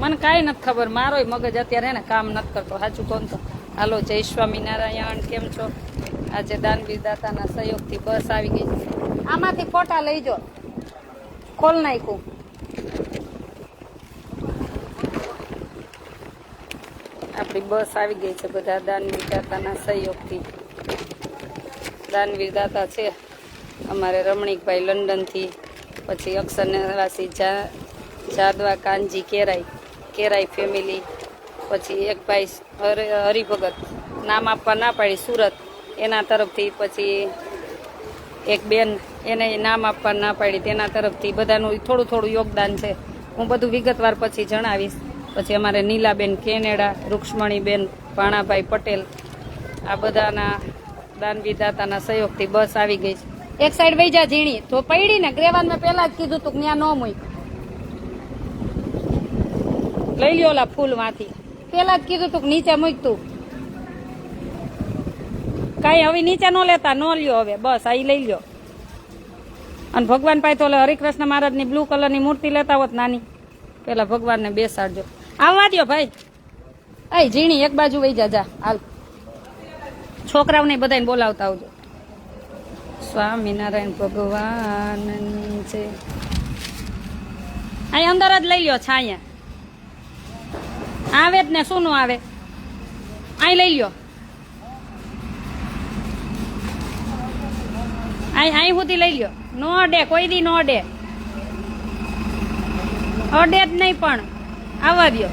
મને કાંઈ નથી ખબર. મારોય મગજ અત્યારે ને કામ નથી કરતો. સાચું કોણ તો. હાલો, જય સ્વામિનારાયણ. કેમ છો? આજે દાનવીર દાતાના સહયોગથી બસ આવી ગઈ છે. આમાંથી ફોટા લઈ જો. ખોલ નાખું આપણી બસ આવી ગઈ છે બધા દાનવીર દાતાના સહયોગથી. દાનવીર દાતા છે. અમારે રમણીકભાઈ લંડનથી, પછી અક્ષર નિવાસી જા જાદવા, કાનજી, કેરાઈ કેરાઈ ફેમિલી પછી એક ભાઈ હર- હરિભગત. નામ આપવા ના પાડી, સુરત. એના તરફથી પછી એક બેન, એને નામ આપવા ના પાડી, તેના તરફથી બધાનું થોડું થોડું યોગદાન છે. હું બધું વિગતવાર પછી જણાવીશ. પછી અમારે નીલાબેન કેનેડા, રૂક્ષ્મણીબેન, ભાણાભાઈ પટેલ, આ બધાના દાનવી દાતાના સહયોગથી બસ આવી ગઈ છે. એક સાઈડ વહી ઝીણી. તો પડી ને ગ્રેવાનમાં પહેલા જ કીધું તું ત્યાં ન મૂક લઈ લ્યો ઓલા ફૂલમાંથી પેલા જ કીધું તું કે નીચે મૂકતું. કાંઈ હવે નીચે ન લેતા ન લ્યો હવે બસ આ લઈ લ્યો. અને ભગવાન પાસે તો હરિકૃષ્ણ મહારાજની બ્લુ કલરની મૂર્તિ લેતા હોત નાની. પેલા ભગવાનને બેસાડજો. આવવા દો ભાઈ. અય ઝીણી એક બાજુ વહી જા જા હાલ. છોકરાઓને બધાને બોલાવતા આવજો. સ્વામિનારાયણ ભગવાન છે. અહીં અંદર જ લઈ લ્યો છાયા. આવે જ ને, શું નું આવે? અહીં લઈ લ્યો. અહીં અહીં સુધી લઈ લ્યો. નો અડે, કોઈ દી નો અડે. અડે જ નહીં પણ, આવવા દો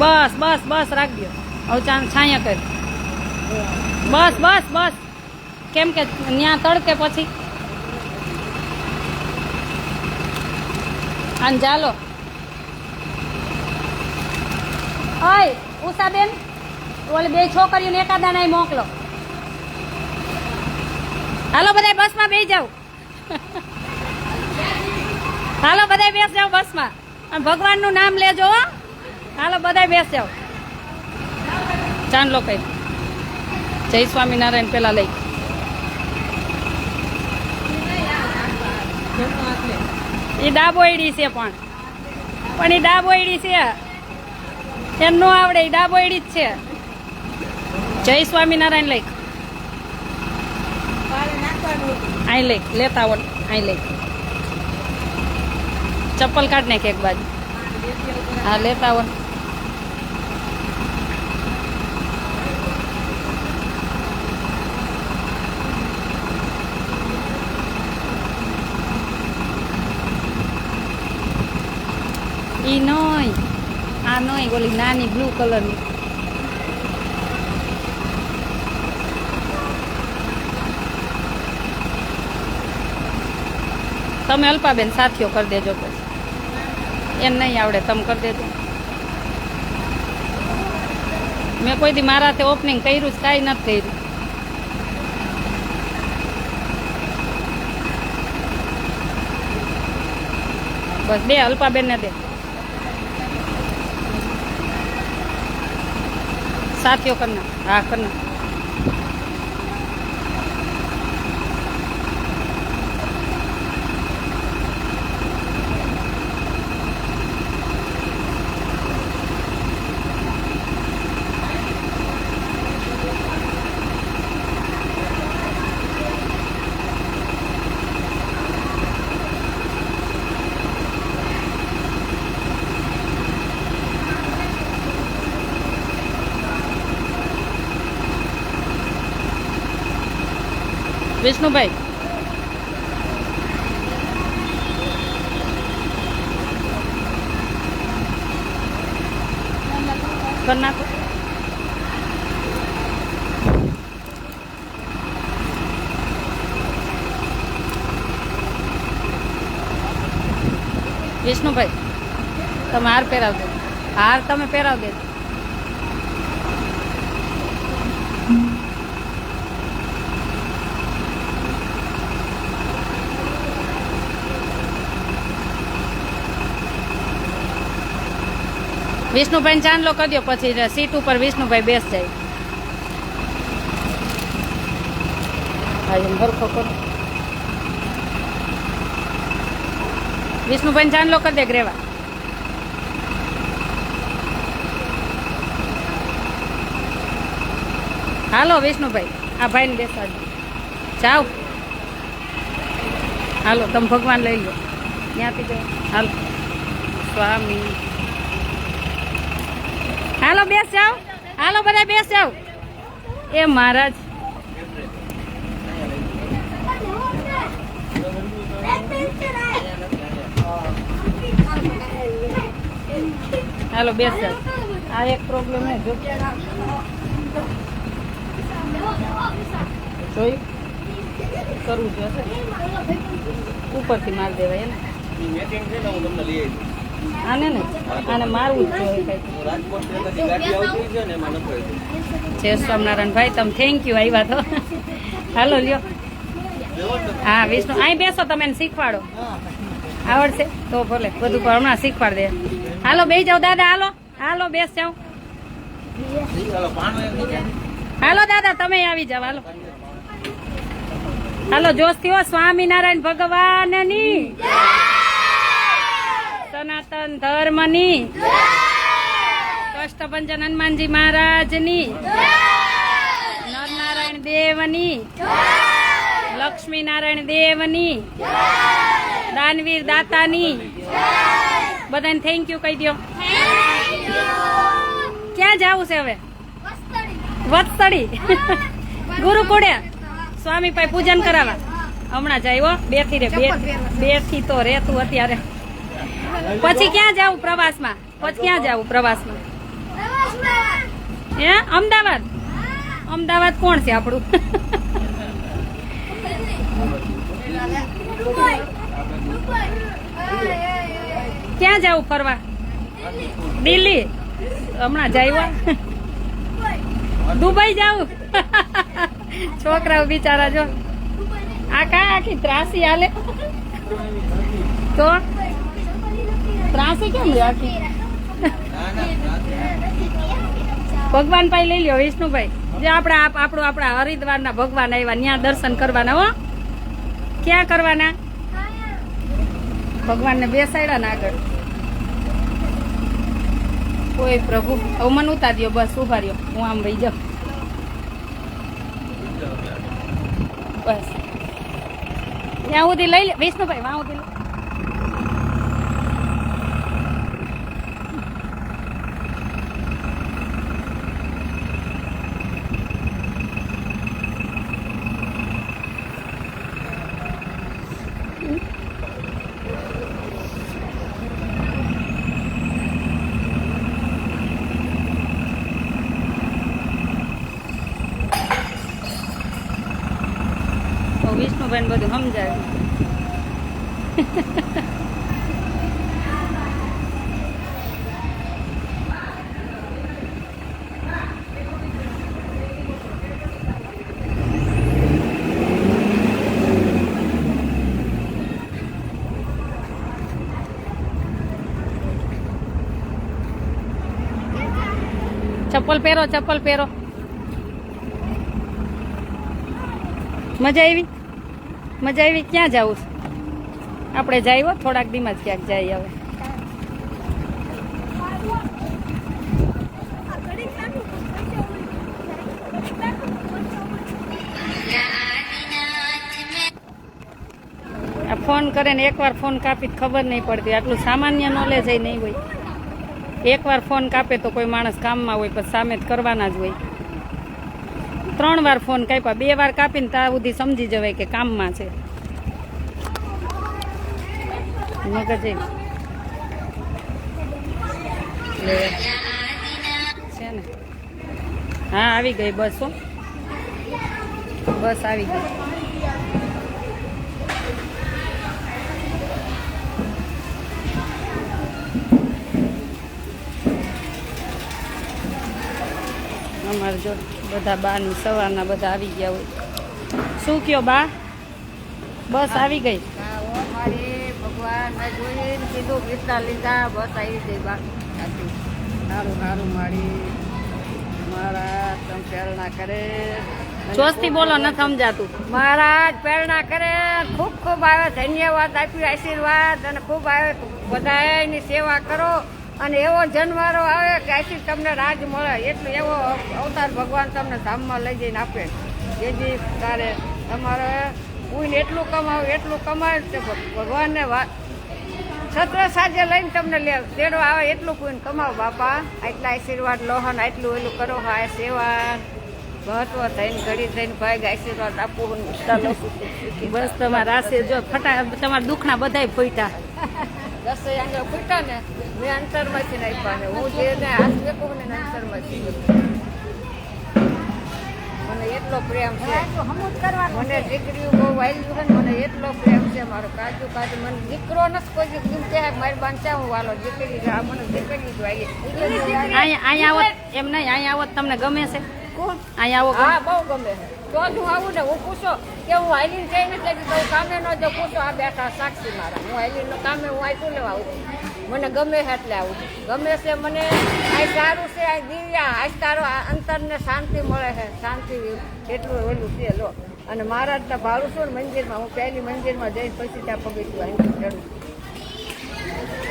બસ બસ બસ રાખજો હવે ચાંદ છાયા કર. બસ બસ બસ. કેમ કે ત્યાં તડકે પછી. અને ચાલો. ઓય, ઉષાબેન, ઓલી બે છોકરીઓને એકાદા નહીં મોકલો. હાલો બધા બસમાં બેસી જાવ હાલો બધા બેસ જાવ બસમાં. અને ભગવાનનું નામ લેજો હાલો બધા બેસ જાવ ચાંદલો કઈ. જય સ્વામિનારાયણ, પેલા લઈ. એ ડાબોયડી છે પણ. પણ એ ડાબોયડી છે. એમ નો આવડે એ ડાબોયડી જ છે. જય સ્વામિનારાયણ લઈ અહીં લઈ લેતા આવો અહીં લઈ ચપ્પલ કાઢ નાખ એક બાજુ. હા, લેતા આવો. નોય ઓલી નાની બ્લુ કલરની. તમે અલ્પાબેન સાથીઓ કરી દેજો પછી. એમ નહીં આવડે, તમે કરી દેજો. મેં કોઈ દી મારાથી ઓપનિંગ કર્યું જ કાંઈ નથી કર્યું. બસ બે અલ્પાબેનને દે. સાથીઓ કરના હા કરના વિષ્ણુભાઈ કરી નાખો વિષ્ણુભાઈ તમે હાર પહેરાવ દે હાર તમે પહેરાવ દેજો વિષ્ણુભાઈ ચાંદલો કરી દો પછી સીટ ઉપર વિષ્ણુભાઈ બેસ જાય વિષ્ણુભાઈ ચાંદલો કરી દે ગ્રેવા. હાલો વિષ્ણુભાઈ, આ ભાઈને બેસાડજો. જાઓ. હાલો, તમે ભગવાન લઈ લો. ત્યાંથી જાઓ. હાલો. સ્વામી. હાલો બેસ જાઓ હાલો, બધા બેસ જાઓ એ મહારાજ. હાલો બેસ જાઓ આ એક પ્રોબ્લેમ હે જો. જોઈ? કરવું જોઈએ ઉપરથી માર દેવાય એને મેટિંગ છે ને હું તમને લઈ આવીશ આને ને, આને મારવું જ જોઈએ ને સ્વામિનારાયણ ભાઈ, તમે થેન્ક યુ આવ્યા તો. હાલો લ્યો. હા, વિષ્ણુ, અહીં બેસો તમે શીખવાડો. આવડશે? તો ભલે, બધું પણ હમણાં શીખવાડ દે. હાલો બે જાઓ દાદા, હાલો. હાલો, બેસ જાઓ. હાલો, દાદા, તમે આવી જાઓ, હાલો. હાલો જોશ થયો સ્વામિનારાયણ ભગવાનની. સનાતન ધર્મની. કષ્ટભંજન હનુમાનજી મહારાજની. નરનારાયણ દેવની. લક્ષ્મી નારાયણ દેવની. દાનવીર દાતાની. બધાને થેન્ક યુ કહી દો ક્યાં જવું છે હવે? વત્સડી ગુરુકુળે સ્વામી પાસે પૂજન કરાવવા. હમણાં જાય હો બેથી રે બે બેથી તો રેતું અત્યારે. પછી ક્યાં જાવું પ્રવાસમાં? પછી ક્યાં જાવું પ્રવાસમાં? હે? અમદાવાદ? અમદાવાદ કોણ છે આપણું? ક્યાં જાવું ફરવા? દિલ્હી. હમણાં જાય દુબઈ જાવું છોકરાઓ બિચારા જો. આ કા આખી ત્રાસી હાલે? તો? ત્રાસી કેમ રે આખી? ના, ના, ના. ભગવાન પાસે લઈ લ્યો વિષ્ણુભાઈ. જે આપણા આપ- આપણું આપણા હરિદ્વારના ભગવાન આવ્યા ત્યાં દર્શન કરવાના હો. ક્યાં કરવાના? ભગવાનને બેસાડ્યા ને આગળ. કોઈ પ્રભુ હવે મને ઉતાર્યો બસ ઊભા રહ્યો. હું આમ ભાઈ જાઉં. બસ. ત્યાં સુધી લઈ લે વિષ્ણુભાઈ વાં સુધી લઈ તો વિષ્ણુભાઈ બધું સમજાય ચપ્પલ પહેરો ચપ્પલ પહેરો. મજા આવી? મજા આવી, ક્યાં જવું આપણે જઈ હો, થોડાક દીમાં જ ક્યાંક જઈ હવે. ફોન કરે ને એકવાર ફોન કાપી ખબર નહીં પડતી, આટલું સામાન્ય નોલેજ નહીં હોય. એકવાર ફોન કાપે તો કોઈ માણસ કામમાં હોય, પછી સામે જ કરવાના જ હોય. ત્રણ વાર ફોન કાપ્યા. બે વાર કાપીને ત્યાં સુધી સમજી જવાય કે કામમાં છે. મગજ. છે ને? હા, આવી ગઈ બસ બસ આવી ગઈ. અમારે જો બધા બાની સવારના બધા આવી ગયા હોય. શું કયો બા? બસ આવી ગઈ? ભગવાન જોઈને કીધું ગીતના લીધા બસ આવી ગઈ સારું મારી મારા તમે પ્રેરણા કરે. જોશથી બોલો ન સમજાતું. મહારાજ પ્રેરણા કરે. ખૂબ ખૂબ આવે ધન્યવાદ આપ્યું આશીર્વાદ અને ખૂબ આવે. બધાની સેવા કરો. અને એવો જનવારો આવે કે આથી તમને રાજ મળે. એટલું એવો અવતાર ભગવાન તમને ધામમાં લઈ જઈને આપે. જેથી તારે તમારે કોઈને એટલું કમાવ, એટલું કમાય કે ભગવાનને છત્ર સાજે લઈને તમને લે તેડો આવે એટલું કોઈને કમાવ, બાપા. આટલા આશીર્વાદ લોહન આટલું ઓલું કરો હા સેવા. મહત્વ થઈને, ઘડી થઈને ભાઈ આશીર્વાદ આપવું બસ તમારા આશીર્વાદ. ફટા, તમારા દુઃખના બધાય ફૂટ્યા દસ આંગળ ફૂટા ને મેં અંતરમાંથી નાખ્યા ને હું જેને હાથ મેકું ને અંતરમાંથી મને એટલો પ્રેમ છે. મને દીકરીઓ બહુ વાયલું છે ને મને એટલો પ્રેમ છે મારો કાજુ કાજુ. મને દીકરો નથી કોઈ દી કેમ કે મારી બાંચા હું વાલો દીકરી છે. આ મને દીકરી જ વાય અહીંયા અહીંયા આવો એમ નહીં અહીંયા આવો તમને ગમે છે? કોણ? અહીંયા આવો હા બહુ ગમે છે. તો જ આવું ને હું પૂછો કે હું હાઈલીન જઈ જ તો હું કામે ન જો પૂછો આ બેઠા સાક્ષી મારા. હું હાલીને કામે, હું આટલું લેવા આવું. મને ગમે એટલે આવું. ગમે છે મને, આ સારું છે, આ દિવ્યા, આ તારો અંતરને શાંતિ મળે છે. શાંતિ એટલું ઓલું છે, લો. અને મહારાજના ભાડું છું ને મંદિરમાં? હું પહેલી મંદિરમાં જઈને પછી ત્યાં પગથિયું ચડું.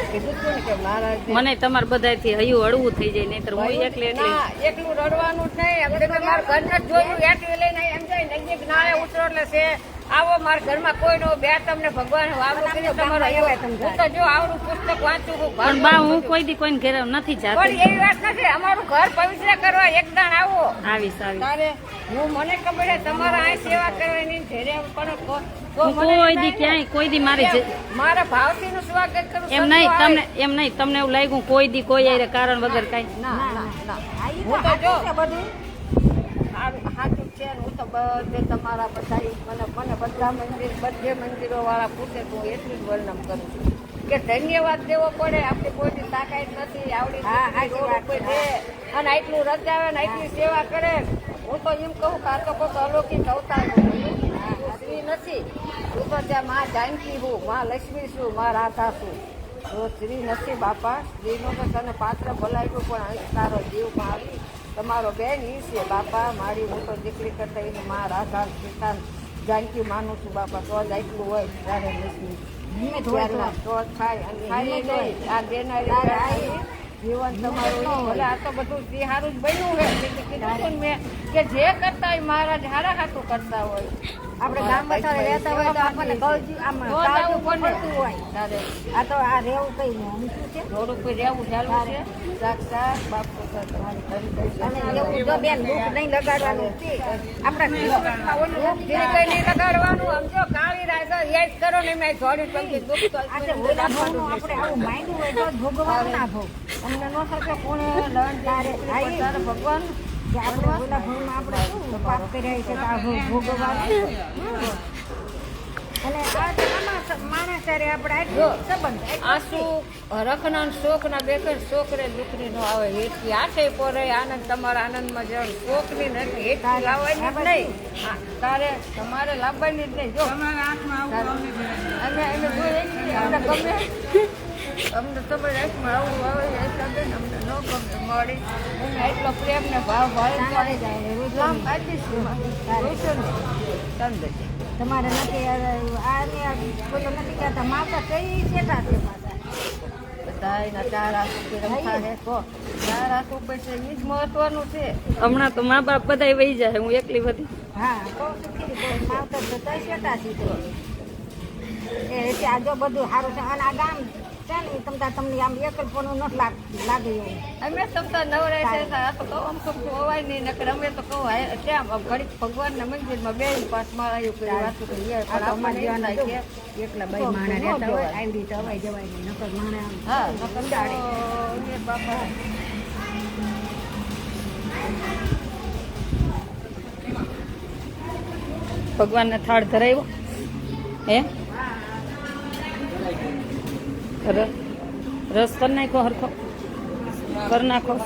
મને તમારે બધાથી હયું હળવું થઈ જાય નહીતર હું એકલે એકલી એકલું રડવાનું જ નહીં. આપણે તો મારા ઘરને જ જોયું એકલી લઈને એમ જાય નજીક નાળે ઉતરો એટલે છે. આવો મારા ઘરમાં કોઈ નો બે તમને ભગવાન વાવડું કરી તમારો હું તો જો આવડું પુસ્તક વાંચું છું પણ બા હું કોઈ દી કોઈને ઘેર નથી પણ જાતી એવી વાત નથી અમારું ઘર પવિત્ર કરવા એક દાણ આવો. આવીશ આવીશ. હું મને ખબર છે તમારા આ સેવા કરવાની ઘેરે પણ હું કોઈ દી ક્યાંય કોઈ દી મારી મારા ભાવથી નું સ્વાગત કરું એમ નહીં તમને એમ નહીં તમને એવું લાગ્યું કોઈ દી કોઈ હારે કારણ વગર કાંઈ? ના ના ના હું તો જો સાચું છે હું તો બધે તમારા બધા મને મને બધા મંદિર બધે મંદિરો વાળા પૂછે તો હું એટલું જ વર્ણન કરું છું. કે ધન્યવાદ દેવો પડે આપણે કોઈની તાકાત નથી આવડી અને આટલું રચાવે ને આટલી સેવા કરે હું તો એમ કહું કે આ તો કોઈક અલૌકિક અવતાર નથી. હું તો ત્યાં માં જાનકી હું માં લક્ષ્મી છું માં રાધા છું. તો સ્ત્રી નથી બાપા સ્ત્રીનો તો તને પાત્ર બોલાવ્યું પણ અહીં તારો જીવ આવી. તમારો બેન ઈ છે બાપા મારી હું તો દીકરી કરતા એને માં રાધા સીતા જાનકી માનું છું બાપા. તો જ આટલું હોય ત્યારે લક્ષ્મી જીવન તમારું ભલે આ તો બધું જે સારું જ બન્યું છે કીધું મેં કે જે કરતા હોય મહારાજ હારા હાથું કરતા હોય. આપણે ગામ બસાડે રહેતા હોય તો આપણને કળજી આમ તો જ આવું કાળજું પડે. પડતું હોય. આ તો આ રહેવું કઈ શું છે? રોડ ઉપર રહેવું ચાલુ છે. સાક્ષાત બાપુ અને એવું જો બેન દુઃખ નહીં લગાડવાનું છે. આપણા દુઃખ જે કઈ નહીં લગાડવાનું. સમજો કાળી રાજા યાદ કરો ને મેં દુઃખ તો આપણે આવું માંડ્યું હોય તો જ ના ભોગ. અમને ન શકે કોણે લણ તારે ભગવાન કે આપણે ઓલા ભાવમાં આપણે શું પાપ કર્યા છે તો આ ભોગવવાનું અને આમાં માણસ હારે આપણે આટલું સંબંધ આંસુ રખના શોખના બેકર શોક રે દુઃખની નો આવે. હેઠી આઠે પોરે આનંદ તમારા આનંદમાં જવાનું. શોખની નથી હેઠી લાવવાની જ નહીં. હા, તારે તમારે લાવવાની જ નહીં. જો. તમારા હાથમાં અને અમને ગમે અમને આંખમાં આવું આવે એ હિસાબે અમને ન ગમે મળી એને એટલો પ્રેમ ને ભાવ ભાવે ચાલે જાય રોજ આપીશું જોઈશો ને? તમને તમારે નથી આ આ પેલો નથી કહેતા માતા કઈ છેટા છે બધા તો છે છે. હમણાં તો મા બાપ બધા વહી જાય હું એકલી બધી હા બહુ સુખી બહુ માવતર તો એ બધું સારું છે અને આ ગામ છે ને તમતા તમને આમ એકલપણું નથી લાગ લાગે એવું અમે સમતા નવરાય છે તો તો કહો સમતું હોવાય નહીં નકર અમે તો કહો ત્યાં ઘડીક ભગવાનના મંદિરમાં બે પાંચ આવ્યું કરી વાતું કરીએ પણ અમારે આપણને એમ જેવાના થાય જો. એકલા બાઈ માણા રહેતા હોય આવી રીતે અવાય જવાય નહીં નકર માણા હા નકર તો બાપા. ભગવાનને થાળ ધરાવ્યો હે? રસ કરી નાખો હરખો. કરી નાખો.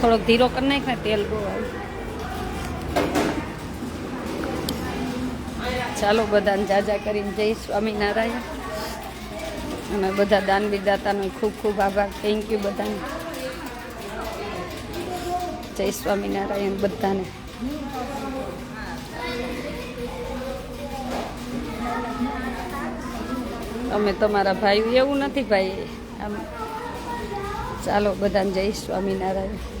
થોડોક ધીરો કરી નાખ તેલ બહુ ચાલો બધાને જાજા કરીને જય સ્વામિનારાયણ. અને બધા દાન વિદાતાનો ખૂબ ખૂબ આભાર. થેન્ક યુ બધાને. જય સ્વામિનારાયણ બધાને. અમે તમારા ભાઈ એવું નથી ભાઈ. આમ ચાલો બધાને જય સ્વામિનારાયણ.